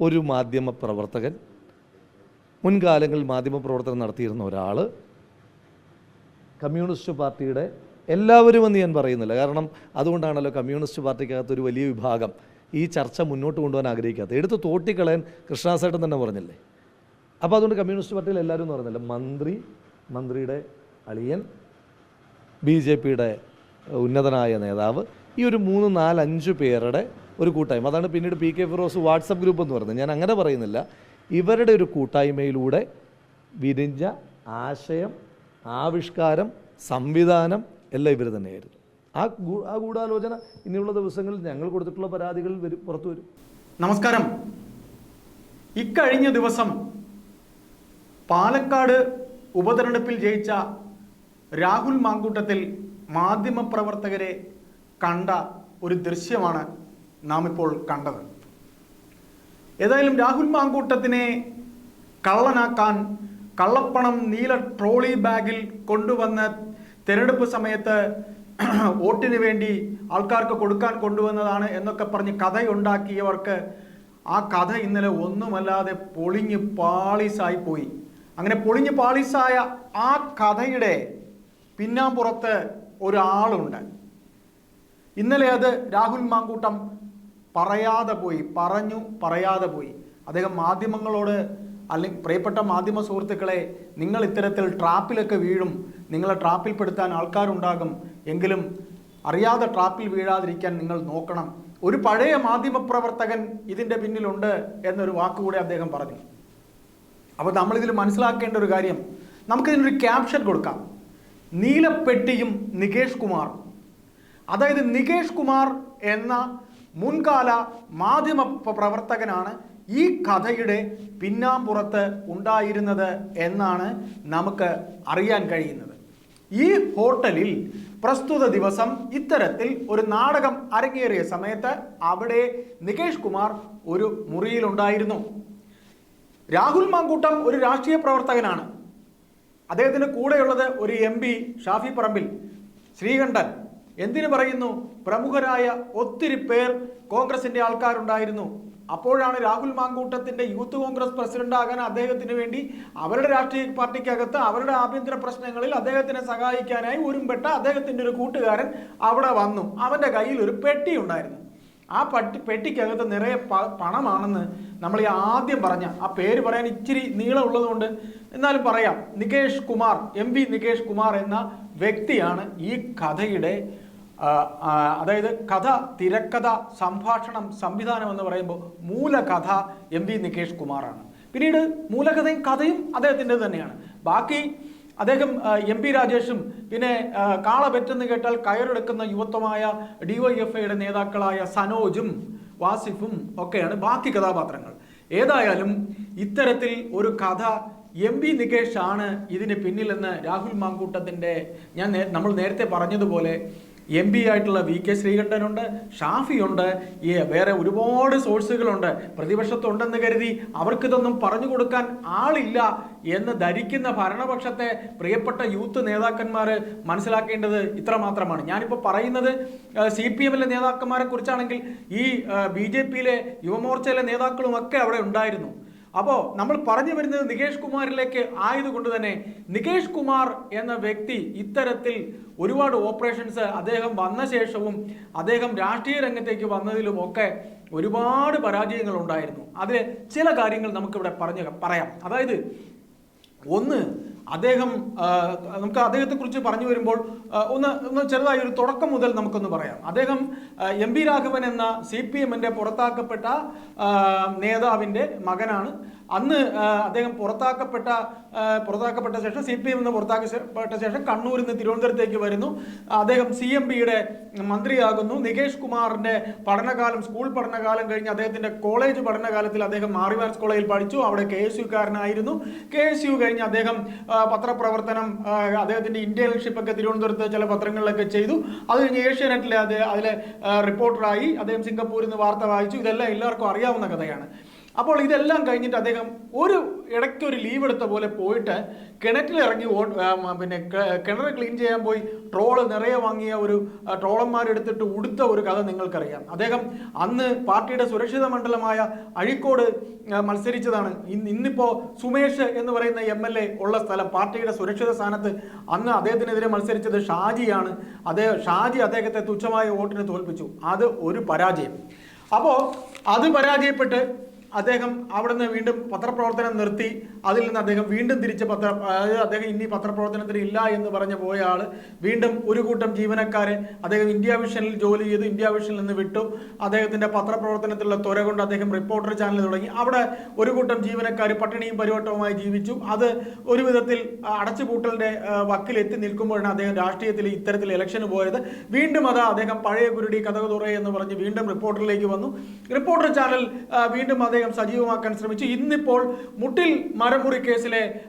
ഒരു മാധ്യമ പ്രവർത്തകൻ മുൻകാലങ്ങളിൽ മാധ്യമ പ്രവർത്തനം നടത്തിയിരുന്ന ഒരാൾ കമ്മ്യൂണിസ്റ്റ് പാർട്ടിയുടെ എല്ലാവരും എന്ന് ഞാൻ പറയുന്നില്ല. കാരണം അതുകൊണ്ടാണല്ലോ കമ്മ്യൂണിസ്റ്റ് പാർട്ടിക്കകത്ത് ഒരു വലിയ വിഭാഗം ഈ ചർച്ച മുന്നോട്ട് കൊണ്ടുപോകാൻ ആഗ്രഹിക്കാത്തത്. എടുത്ത് തോട്ടിക്കളയാൻ കൃഷ്ണാസേട്ടൻ തന്നെ പറഞ്ഞില്ലേ? അപ്പോൾ അതുകൊണ്ട് കമ്മ്യൂണിസ്റ്റ് പാർട്ടിയിൽ എല്ലാവരും എന്ന് പറഞ്ഞില്ല? മന്ത്രി മന്ത്രിയുടെ അളിയൻ ബി ജെ പിയുടെ ഉന്നതനായ നേതാവ് ഈ ഒരു മൂന്ന് നാലഞ്ച് പേരുടെ ഒരു കൂട്ടായ്മ. അതാണ് പിന്നീട് P K Firoz WhatsApp group എന്ന് പറയുന്നത്. ഞാൻ അങ്ങനെ പറയുന്നില്ല. ഇവരുടെ ഒരു കൂട്ടായ്മയിലൂടെ വിരിഞ്ഞ ആശയം ആവിഷ്കാരം സംവിധാനം എല്ലാം ഇവർ തന്നെയായിരുന്നു. ആ ആ ഗൂഢാലോചന ഇനിയുള്ള ദിവസങ്ങളിൽ ഞങ്ങൾ കൊടുത്തിട്ടുള്ള പരാതികൾ വരും പുറത്തു വരും. നമസ്കാരം. ഇക്കഴിഞ്ഞ ദിവസം പാലക്കാട് ഉപതെരഞ്ഞെടുപ്പിൽ ജയിച്ച രാഹുൽ മാങ്കൂട്ടത്തിൽ മാധ്യമപ്രവർത്തകരെ കണ്ട ഒരു ദൃശ്യമാണ് നാം ഇപ്പോൾ കണ്ടത്. ഏതായാലും രാഹുൽ മാങ്കൂട്ടത്തിനെ കള്ളനാക്കാൻ കള്ളപ്പണം നീല ട്രോളി ബാഗിൽ കൊണ്ടുവന്ന് തെരഞ്ഞെടുപ്പ് സമയത്ത് വോട്ടിന് വേണ്ടി ആൾക്കാർക്ക് കൊടുക്കാൻ കൊണ്ടുവന്നതാണ് എന്നൊക്കെ പറഞ്ഞ് കഥയുണ്ടാക്കിയവർക്ക് ആ കഥ ഇന്നലെ ഒന്നുമല്ലാതെ പൊളിഞ്ഞ് പാളീസായി പോയി. അങ്ങനെ പൊളിഞ്ഞ് പാളീസായ ആ കഥയുടെ പിന്നാമ്പുറത്ത് ഒരാളുണ്ട്. ഇന്നലെ അത് രാഹുൽ മാങ്കൂട്ടം പറയാതെ പോയി പറഞ്ഞു പറയാതെ പോയി. അദ്ദേഹം മാധ്യമങ്ങളോട് അല്ലെങ്കിൽ പ്രിയപ്പെട്ട മാധ്യമ സുഹൃത്തുക്കളെ നിങ്ങൾ ഇത്തരത്തിൽ ട്രാപ്പിലൊക്കെ വീഴും നിങ്ങളെ ട്രാപ്പിൽപ്പെടുത്താൻ ആൾക്കാരുണ്ടാകും എങ്കിലും അറിയാതെ ട്രാപ്പിൽ വീഴാതിരിക്കാൻ നിങ്ങൾ നോക്കണം. ഒരു പഴയ മാധ്യമ പ്രവർത്തകൻ ഇതിന്റെ പിന്നിലുണ്ട് എന്നൊരു വാക്കുകൂടെ അദ്ദേഹം പറഞ്ഞു. അപ്പോൾ നമ്മളിതിൽ മനസ്സിലാക്കേണ്ട ഒരു കാര്യം നമുക്കിതിനൊരു ക്യാപ്ഷൻ കൊടുക്കാം. നീലപ്പെട്ടിയും നികേഷ് കുമാർ അതായത് നികേഷ് കുമാർ എന്ന മുൻകാല മാധ്യമ പ്രവർത്തകനാണ് ഈ കഥയുടെ പിന്നാമ്പുറത്ത് ഉണ്ടായിരുന്നത് എന്നാണ് നമുക്ക് അറിയാൻ കഴിയുന്നത്. ഈ ഹോട്ടലിൽ പ്രസ്തുത ദിവസം ഇത്തരത്തിൽ ഒരു നാടകം അരങ്ങേറിയ സമയത്ത് അവിടെ നികേഷ് കുമാർ ഒരു മുറിയിലുണ്ടായിരുന്നു. രാഹുൽ മാങ്കൂട്ടം ഒരു രാഷ്ട്രീയ പ്രവർത്തകനാണ്. അദ്ദേഹത്തിന് കൂടെയുള്ളത് ഒരു എം പി ഷാഫി പറമ്പിൽ ശ്രീകണ്ഠൻ. എന്തിനു പറയുന്നു? പ്രമുഖരായ ഒത്തിരി പേർ കോൺഗ്രസിന്റെ ആൾക്കാരുണ്ടായിരുന്നു. അപ്പോഴാണ് രാഹുൽ മാങ്കൂട്ടത്തിന്റെ യൂത്ത് കോൺഗ്രസ് പ്രസിഡന്റ് ആകാൻ അദ്ദേഹത്തിന് വേണ്ടി അവരുടെ രാഷ്ട്രീയ പാർട്ടിക്കകത്ത് അവരുടെ ആഭ്യന്തര പ്രശ്നങ്ങളിൽ അദ്ദേഹത്തിനെ സഹായിക്കാനായി ഒരുമ്പെട്ട അദ്ദേഹത്തിന്റെ ഒരു കൂട്ടുകാരൻ അവിടെ വന്നു. അവന്റെ കയ്യിൽ ഒരു പെട്ടി ഉണ്ടായിരുന്നു. ആ പട്ടി പെട്ടിക്കകത്ത് നിറയെ പണമാണെന്ന് നമ്മൾ ഈ ആദ്യം പറഞ്ഞ ആ പേര് പറയാൻ ഇച്ചിരി നീളമുള്ളതുകൊണ്ട് എന്നാലും പറയാം. നികേഷ് കുമാർ എം വി നികേഷ് കുമാർ എന്ന വ്യക്തിയാണ് ഈ കഥയുടെ അതായത് കഥ തിരക്കഥ സംഭാഷണം സംവിധാനം എന്ന് പറയുമ്പോൾ മൂലകഥ എം വി നികേഷ് കുമാറാണ്. പിന്നീട് മൂലകഥയും കഥയും അദ്ദേഹത്തിന്റെ തന്നെയാണ്. ബാക്കി അദ്ദേഹം എം പി രാജേഷും പിന്നെ കാള പെറ്റെന്ന് കേട്ടാൽ കയറെടുക്കുന്ന യുവത്വമായ ഡിവൈഎഫ്ഐയുടെ നേതാക്കളായ സനോജും വാസിഫും ഒക്കെയാണ് ബാക്കി കഥാപാത്രങ്ങൾ. ഏതായാലും ഇത്തരത്തിൽ ഒരു കഥ എം വി നികേഷ് ആണ് ഇതിന് പിന്നിലെന്ന് രാഹുൽ മാങ്കൂട്ടത്തിന്റെ ഞാൻ നമ്മൾ നേരത്തെ പറഞ്ഞതുപോലെ എം പി ആയിട്ടുള്ള വി കെ ശ്രീകണ്ഠനുണ്ട് ഷാഫിയുണ്ട് ഈ വേറെ ഒരുപാട് സോഴ്സുകളുണ്ട്. പ്രതിപക്ഷത്തുണ്ടെന്ന് കരുതി അവർക്കിതൊന്നും പറഞ്ഞു കൊടുക്കാൻ ആളില്ല എന്ന് ധരിക്കുന്ന ഭരണപക്ഷത്തെ പ്രിയപ്പെട്ട യൂത്ത് നേതാക്കന്മാർ മനസ്സിലാക്കേണ്ടത് ഇത്രമാത്രമാണ്. ഞാനിപ്പോൾ പറയുന്നത് സി പി എമ്മിലെ നേതാക്കന്മാരെ കുറിച്ചാണെങ്കിൽ ഈ ബി ജെ പിയിലെ യുവമോർച്ചയിലെ നേതാക്കളും ഒക്കെ അവിടെ ഉണ്ടായിരുന്നു. അപ്പോൾ നമ്മൾ പറഞ്ഞു വരുന്നത് നികേഷ് കുമാറിലേക്ക് ആയതുകൊണ്ട് തന്നെ നികേഷ് കുമാർ എന്ന വ്യക്തി ഇത്തരത്തിൽ ഒരുപാട് ഓപ്പറേഷൻസ് അദ്ദേഹം വന്ന ശേഷവും അദ്ദേഹം രാഷ്ട്രീയ രംഗത്തേക്ക് വന്നതിലും ഒക്കെ ഒരുപാട് പരാജയങ്ങൾ ഉണ്ടായിരുന്നു അതിലെ ചില കാര്യങ്ങൾ നമുക്കിവിടെ പറഞ്ഞു പറയാം. അതായത് ഒന്ന് അദ്ദേഹം നമുക്ക് അദ്ദേഹത്തെക്കുറിച്ച് പറഞ്ഞു വരുമ്പോൾ ഒന്ന് ഒന്ന് ചെറുതായി ഒരു തുടക്കം മുതൽ നമുക്കൊന്ന് പറയാം. അദ്ദേഹം എം പി രാഘവൻ എന്ന സി പി എമ്മിന്റെ പുറത്താക്കപ്പെട്ട നേതാവിന്റെ മകനാണ്. അന്ന് അദ്ദേഹം പുറത്താക്കപ്പെട്ട പുറത്താക്കപ്പെട്ട ശേഷം സി പി എം നിന്ന് പുറത്താക്കപ്പെട്ട ശേഷം കണ്ണൂരിൽ നിന്ന് തിരുവനന്തപുരത്തേക്ക് വരുന്നു. അദ്ദേഹം സി എം പിയുടെ മന്ത്രിയാകുന്നു. നികേഷ് കുമാറിന്റെ പഠനകാലം സ്കൂൾ പഠനകാലം കഴിഞ്ഞ് അദ്ദേഹത്തിന്റെ കോളേജ് പഠനകാലത്തിൽ അദ്ദേഹം മാറിവാർസ് കോളേജിൽ പഠിച്ചു. അവിടെ കെ എസ് യുക്കാരനായിരുന്നു. കെ എസ് യു കഴിഞ്ഞ് അദ്ദേഹം പത്രപ്രവർത്തനം അദ്ദേഹത്തിന്റെ ഇന്റേൺഷിപ്പ് ഒക്കെ തിരുവനന്തപുരത്ത് ചില പത്രങ്ങളിലൊക്കെ ചെയ്തു. അത് കഴിഞ്ഞ് ഏഷ്യാനെറ്റിലെ അതിലെ റിപ്പോർട്ടറായി അദ്ദേഹം സിംഗപ്പൂരിൽ നിന്ന് വാർത്ത വായിച്ചു. ഇതെല്ലാം എല്ലാവർക്കും അറിയാവുന്ന കഥയാണ്. അപ്പോൾ ഇതെല്ലാം കഴിഞ്ഞിട്ട് അദ്ദേഹം ഒരു ഇടയ്ക്ക് ഒരു ലീവ് എടുത്ത പോലെ പോയിട്ട് കിണറ്റിലിറങ്ങി ഓ പിന്നെ കിണർ ക്ലീൻ ചെയ്യാൻ പോയി. ട്രോൾ നിറയെ വാങ്ങിയ ഒരു ട്രോളന്മാരെടുത്തിട്ട് ഉടുത്ത ഒരു കഥ നിങ്ങൾക്കറിയാം. അദ്ദേഹം അന്ന് പാർട്ടിയുടെ സുരക്ഷിത മണ്ഡലമായ അഴിക്കോട് മത്സരിച്ചതാണ്. ഇന്ന് ഇന്നിപ്പോ സുമേഷ് എന്ന് പറയുന്ന എം എൽ എ ഉള്ള സ്ഥലം പാർട്ടിയുടെ സുരക്ഷിത സ്ഥാനത്ത് അന്ന് അദ്ദേഹത്തിനെതിരെ മത്സരിച്ചത് ഷാജിയാണ്. അദ്ദേഹം ഷാജി അദ്ദേഹത്തെ തുച്ഛമായ വോട്ടിന് തോൽപ്പിച്ചു. അത് ഒരു പരാജയം. അപ്പോൾ അത് പരാജയപ്പെട്ട് അദ്ദേഹം അവിടുന്ന് വീണ്ടും പത്രപ്രവർത്തനം നിർത്തി. അതിൽ നിന്ന് അദ്ദേഹം വീണ്ടും തിരിച്ച് പത്ര അതായത് അദ്ദേഹം ഇനി പത്രപ്രവർത്തനത്തിന് ഇല്ല എന്ന് പറഞ്ഞ് പോയ ആൾ വീണ്ടും ഒരു കൂട്ടം ജീവനക്കാരെ അദ്ദേഹം ഇന്ത്യ വിഷനിൽ ജോലി ചെയ്തു. ഇന്ത്യ വിഷനിൽ നിന്ന് വിട്ടു. അദ്ദേഹത്തിന്റെ പത്രപ്രവർത്തനത്തിലുള്ള ത്വര കൊണ്ട് അദ്ദേഹം റിപ്പോർട്ടർ ചാനൽ തുടങ്ങി. അവിടെ ഒരു കൂട്ടം ജീവനക്കാർ പട്ടിണിയും പരിവട്ടവുമായി ജീവിച്ചു. അത് ഒരു വിധത്തിൽ അടച്ചുപൂട്ടലിന്റെ വക്കിലെത്തി നിൽക്കുമ്പോഴാണ് അദ്ദേഹം രാഷ്ട്രീയത്തിൽ ഇത്തരത്തിൽ ഇലക്ഷന് പോയത്. വീണ്ടും അതാ അദ്ദേഹം പഴയ കുരുടി കഥക തുറ എന്ന് പറഞ്ഞ് വീണ്ടും റിപ്പോർട്ടറിലേക്ക് വന്നു. റിപ്പോർട്ടർ ചാനൽ വീണ്ടും അദ്ദേഹം സജീവമാക്കാൻ ശ്രമിച്ചു. ഇന്നിപ്പോൾ മുട്ടിൽ മരമുറി കേസിലെ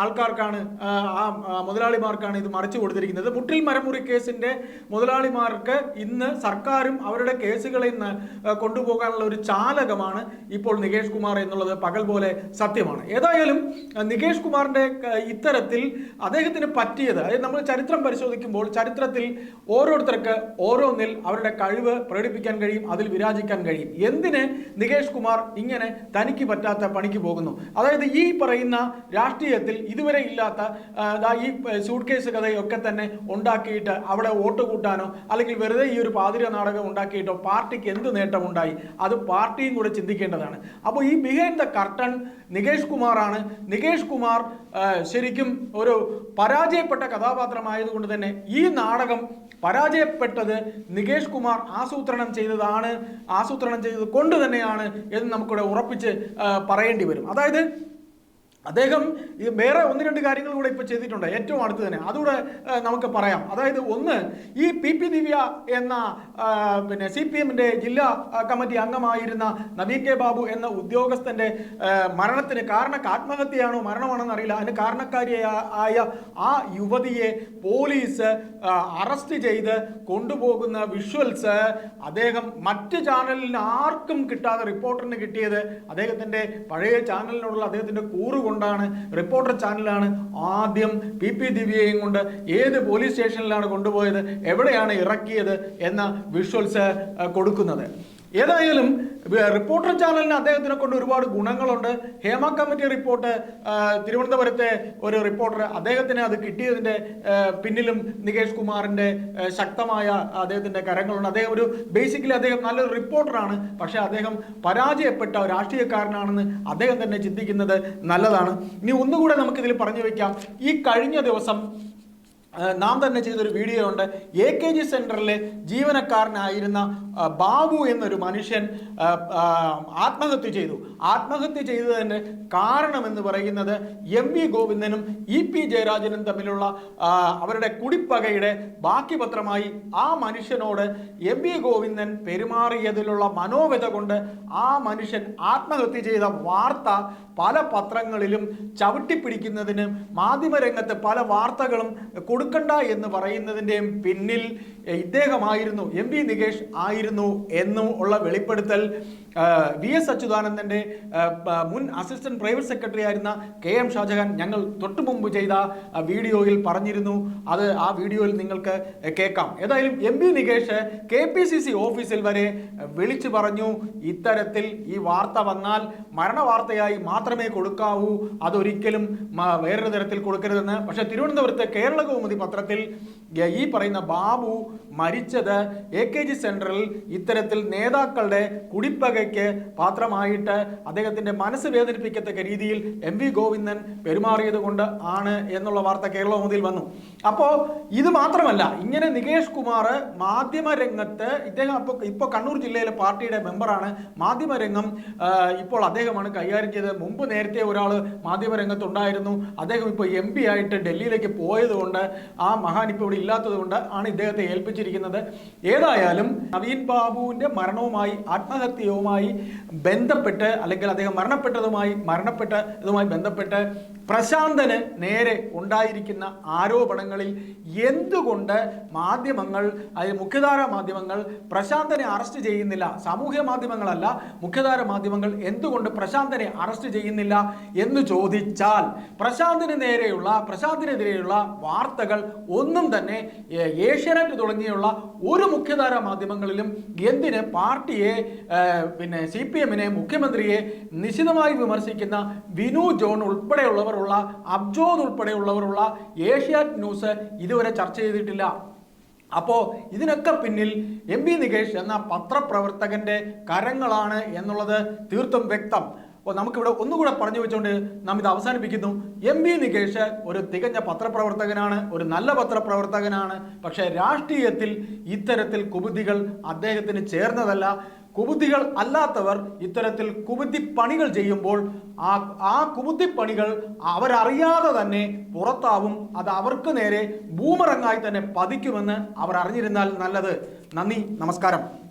ആൾക്കാർക്കാണ് ആ, മുതലാളിമാർക്കാണ് ഇത് മറിച്ചു കൊടുത്തിരിക്കുന്നത്. മുട്ടിൽ മരമുറി കേസിന്റെ മുതലാളിമാർക്ക് ഇന്ന് സർക്കാരും അവരുടെ കേസുകളിൽ നിന്ന് കൊണ്ടുപോകാനുള്ള ഒരു ചാലകമാണ് ഇപ്പോൾ നികേഷ് കുമാർ എന്നുള്ളത് പകൽ പോലെ സത്യമാണ്. ഏതായാലും നികേഷ് കുമാറിന്റെ ക- ഇത്തരത്തിൽ അദ്ദേഹത്തിന് പറ്റിയത് അതായത് നമ്മൾ ചരിത്രം പരിശോധിക്കുമ്പോൾ ചരിത്രത്തിൽ ഓരോരുത്തർക്ക് ഓരോന്നിൽ അവരുടെ കഴിവ് പ്രകടിപ്പിക്കാൻ കഴിയും അതിൽ വിരാജിക്കാൻ കഴിയും. എന്തിന് നികേഷ് കുമാർ ഇങ്ങനെ തനിക്ക് പറ്റാത്ത പണിക്ക് പോകുന്നു. അതായത് ഈ പറയുന്ന രാഷ്ട്രീയത്തിൽ ഇതുവരെ ഇല്ലാത്ത ഈ സൂട്ട് കേസ് കഥയൊക്കെ തന്നെ ഉണ്ടാക്കിയിട്ട് അവിടെ വോട്ട് കൂട്ടാനോ അല്ലെങ്കിൽ വെറുതെ ഈ ഒരു പാതിര നാടകം ഉണ്ടാക്കിയിട്ടോ പാർട്ടിക്ക് എന്ത് നേട്ടമുണ്ടായി? അത് പാർട്ടിയും കൂടെ ചിന്തിക്കേണ്ടതാണ്. അപ്പോൾ ഈ ബിഹൈൻഡ് ദ കർട്ടൺ നികേഷ് കുമാറാണ്. നികേഷ് കുമാർ ശരിക്കും ഒരു പരാജയപ്പെട്ട കഥാപാത്രമായതുകൊണ്ട് തന്നെ ഈ നാടകം പരാജയപ്പെട്ടത് നികേഷ് കുമാർ ആസൂത്രണം ചെയ്തതാണ് ആസൂത്രണം ചെയ്തത് കൊണ്ട് തന്നെയാണ് എന്ന് നമുക്കിവിടെ ഉറപ്പിച്ച് പറയേണ്ടി വരും. അതായത് അദ്ദേഹം ഈ വേറെ ഒന്ന് രണ്ട് കാര്യങ്ങൾ കൂടെ ഇപ്പോൾ ചെയ്തിട്ടുണ്ട്. ഏറ്റവും അടുത്ത് തന്നെ. അതുകൂടെ നമുക്ക് പറയാം. അതായത് ഒന്ന് ഈ പി പി ദിവ്യ എന്ന പിന്നെ സി പി എമ്മിന്റെ ജില്ലാ കമ്മിറ്റി അംഗമായിരുന്ന നബീ കെ ബാബു എന്ന ഉദ്യോഗസ്ഥന്റെ മരണത്തിന് കാരണ ആത്മഹത്യയാണോ മരണമാണെന്ന് അറിയില്ല. അതിന് കാരണക്കാരിയായ ആ യുവതിയെ പോലീസ് അറസ്റ്റ് ചെയ്ത് കൊണ്ടുപോകുന്ന വിഷ്വൽസ് അദ്ദേഹം മറ്റ് ചാനലിന് ആർക്കും കിട്ടാതെ റിപ്പോർട്ടറിന് കിട്ടിയത് അദ്ദേഹത്തിന്റെ പഴയ ചാനലിനോടുള്ള അദ്ദേഹത്തിന്റെ കൂറ് കൊണ്ടാണ് റിപ്പോർട്ടർ ചാനലാണ് ആദ്യം പി പി ദിവ്യയും കൊണ്ട് ഏത് പോലീസ് സ്റ്റേഷനിലാണ് കൊണ്ടുപോയത് എവിടെയാണ് ഇറക്കിയത് എന്ന വിഷ്വൽസ് കൊടുക്കുന്നത്. ഏതായാലും റിപ്പോർട്ടർ ചാനലിന് അദ്ദേഹത്തിനെ കൊണ്ട് ഒരുപാട് ഗുണങ്ങളുണ്ട്. ഹേമ കമ്മിറ്റി റിപ്പോർട്ട് തിരുവനന്തപുരത്തെ ഒരു റിപ്പോർട്ടർ അദ്ദേഹത്തിന് അത് കിട്ടിയതിന്റെ പിന്നിലും നികേഷ് കുമാറിന്റെ ശക്തമായ അദ്ദേഹത്തിന്റെ കരങ്ങളുണ്ട്. അദ്ദേഹം ഒരു ബേസിക്കലി അദ്ദേഹം നല്ലൊരു റിപ്പോർട്ടറാണ്. പക്ഷേ അദ്ദേഹം പരാജയപ്പെട്ട രാഷ്ട്രീയക്കാരനാണെന്ന് അദ്ദേഹം തന്നെ ചിന്തിക്കുന്നത് നല്ലതാണ്. ഇനി ഒന്നുകൂടെ നമുക്കിതിൽ പറഞ്ഞു വയ്ക്കാം ഈ കഴിഞ്ഞ ദിവസം നാം തന്നെ ചെയ്തൊരു വീഡിയോ ഉണ്ട് എ കെ ജി സെന്ററിലെ ജീവനക്കാരനായിരുന്ന ബാബു എന്നൊരു മനുഷ്യൻ ആത്മഹത്യ ചെയ്തു. ആത്മഹത്യ ചെയ്തതിന് കാരണമെന്ന് പറയുന്നത് എം വി ഗോവിന്ദനും ഇ പി ജയരാജനും തമ്മിലുള്ള അവരുടെ കുടിപ്പകയുടെ ബാക്കി പത്രമായി ആ മനുഷ്യനോട് എം വി ഗോവിന്ദൻ പെരുമാറിയതിലുള്ള മനോവ്യത കൊണ്ട് ആ മനുഷ്യൻ ആത്മഹത്യ ചെയ്ത വാർത്ത പല പത്രങ്ങളിലും ചവിട്ടിപ്പിടിക്കുന്നതിന് മാധ്യമരംഗത്ത് പല വാർത്തകളും കൊടുക്കണ്ട എന്ന് പറയുന്നതിന്റെയും പിന്നിൽ ഇദ്ദേഹമായിരുന്നു എം വി നികേഷ് ആയിരുന്നു എന്നും ഉള്ള വെളിപ്പെടുത്തൽ. വി എസ് അച്യുതാനന്ദന്റെ മുൻ അസിസ്റ്റന്റ് പ്രൈവറ്റ് സെക്രട്ടറി ആയിരുന്ന കെ എം ഷാജഹാൻ ഞങ്ങൾ തൊട്ടു മുമ്പ് ചെയ്ത വീഡിയോയിൽ പറഞ്ഞിരുന്നു. അത് ആ വീഡിയോയിൽ നിങ്ങൾക്ക് കേൾക്കാം. ഏതായാലും M P Nikesh K P C C ഓഫീസിൽ വരെ വിളിച്ചു പറഞ്ഞു ഇത്തരത്തിൽ ഈ വാർത്ത വന്നാൽ മരണവാർത്തയായി മാത്രമേ കൊടുക്കാവൂ. അതൊരിക്കലും വേറൊരു തരത്തിൽ കൊടുക്കരുതെന്ന്. പക്ഷേ തിരുവനന്തപുരത്ത് കേരള കൗമുദി പത്രത്തിൽ ഈ പറയുന്ന ബാബു മരിച്ചത് എ കെ ജി സെന്ററിൽ ഇത്തരത്തിൽ നേതാക്കളുടെ കുടിപ്പകയ്ക്ക് പാത്രമായിട്ട് അദ്ദേഹത്തിന്റെ മനസ്സ് വേദനിപ്പിക്കത്തക്ക രീതിയിൽ എം വി ഗോവിന്ദൻ പെരുമാറിയത് കൊണ്ട് ആണ് എന്നുള്ള വാർത്ത കേരള കൗമുദിയിൽ വന്നു. അപ്പോൾ ഇത് മാത്രമല്ല ഇങ്ങനെ നികേഷ് കുമാർ മാധ്യമരംഗത്ത് ഇദ്ദേഹം അപ്പോൾ ഇപ്പോൾ കണ്ണൂർ ജില്ലയിലെ പാർട്ടിയുടെ മെമ്പറാണ് മാധ്യമരംഗം രംഗം ഇപ്പോൾ അദ്ദേഹമാണ് കൈകാര്യം ചെയ്തത്. മുമ്പ് നേരത്തെ ഒരാൾ മാധ്യമരംഗത്തുണ്ടായിരുന്നു അദ്ദേഹം ഇപ്പോൾ എം പി ആയിട്ട് ഡൽഹിയിലേക്ക് പോയതുകൊണ്ട് ആ മഹാൻ ഇപ്പോൾ ഇവിടെ ഇല്ലാത്തത് കൊണ്ട് ആണ് ഇദ്ദേഹത്തെ ഏൽപ്പിച്ചിരിക്കുന്നത്. ഏതായാലും നവീൻ ബാബുവിന്റെ മരണവുമായി ആത്മഹത്യവുമായി ബന്ധപ്പെട്ട് അല്ലെങ്കിൽ അദ്ദേഹം മരണപ്പെട്ടതുമായി മരണപ്പെട്ടതുമായി ബന്ധപ്പെട്ട് പ്രശാന്തന് നേരെ ഉണ്ടായിരിക്കുന്ന ആരോപണങ്ങളിൽ എന്തുകൊണ്ട് മാധ്യമങ്ങൾ അതായത് മുഖ്യധാര മാധ്യമങ്ങൾ പ്രശാന്തനെ അറസ്റ്റ് ചെയ്യുന്നില്ല? സാമൂഹ്യ മാധ്യമങ്ങളല്ല. മുഖ്യധാര മാധ്യമങ്ങൾ എന്തുകൊണ്ട് പ്രശാന്തനെ അറസ്റ്റ് ചെയ്യുന്നില്ല എന്ന് ചോദിച്ചാൽ പ്രശാന്തിന് നേരെയുള്ള പ്രശാന്തിനെതിരെയുള്ള വാർത്തകൾ ഒന്നും തന്നെ ഏഷ്യാനെറ്റ് തുടങ്ങിയുള്ള ഒരു മുഖ്യധാര മാധ്യമങ്ങളിലും എന്തിന് പാർട്ടിയെ പിന്നെ സി പി എമ്മിനെ മുഖ്യമന്ത്രിയെ നിശിതമായി വിമർശിക്കുന്ന വിനു ജോൺ ഉൾപ്പെടെയുള്ളവരുള്ള അബ്ജോദ് ഉൾപ്പെടെയുള്ളവരുള്ള ഏഷ്യാറ്റ് ന്യൂസ് ഇതുവരെ ചർച്ച ചെയ്തിട്ടില്ല. അപ്പോൾ ഇതിനൊക്കെ പിന്നിൽ എം ബി നികേഷ് എന്ന പത്രപ്രവർത്തകന്റെ കരങ്ങളാണ് എന്നുള്ളത് തീർത്തും വ്യക്തം. അപ്പോൾ നമുക്കിവിടെ ഒന്നുകൂടെ പറഞ്ഞു വെച്ചുകൊണ്ട് നാം ഇത് അവസാനിപ്പിക്കുന്നു. എം ബി നികേഷ് ഒരു തികഞ്ഞ പത്രപ്രവർത്തകനാണ് ഒരു നല്ല പത്രപ്രവർത്തകനാണ്. പക്ഷേ രാഷ്ട്രീയത്തിൽ ഇത്തരത്തിൽ കുബുദ്ധികൾ അദ്ദേഹത്തിന് ചേർന്നതല്ല. കുബുദ്ധികൾ അല്ലാത്തവർ ഇത്തരത്തിൽ കുബുദ്ധി പണികൾ ചെയ്യുമ്പോൾ ആ ആ കുബുദ്ധി പണികൾ അവരറിയാതെ തന്നെ പുറത്താവും. അത് അവർക്ക് നേരെ ബൂമറങ്ങായി തന്നെ പതിക്കുമെന്ന് അവർ അറിഞ്ഞിരുന്നാൽ നല്ലത്. നന്ദി നമസ്കാരം.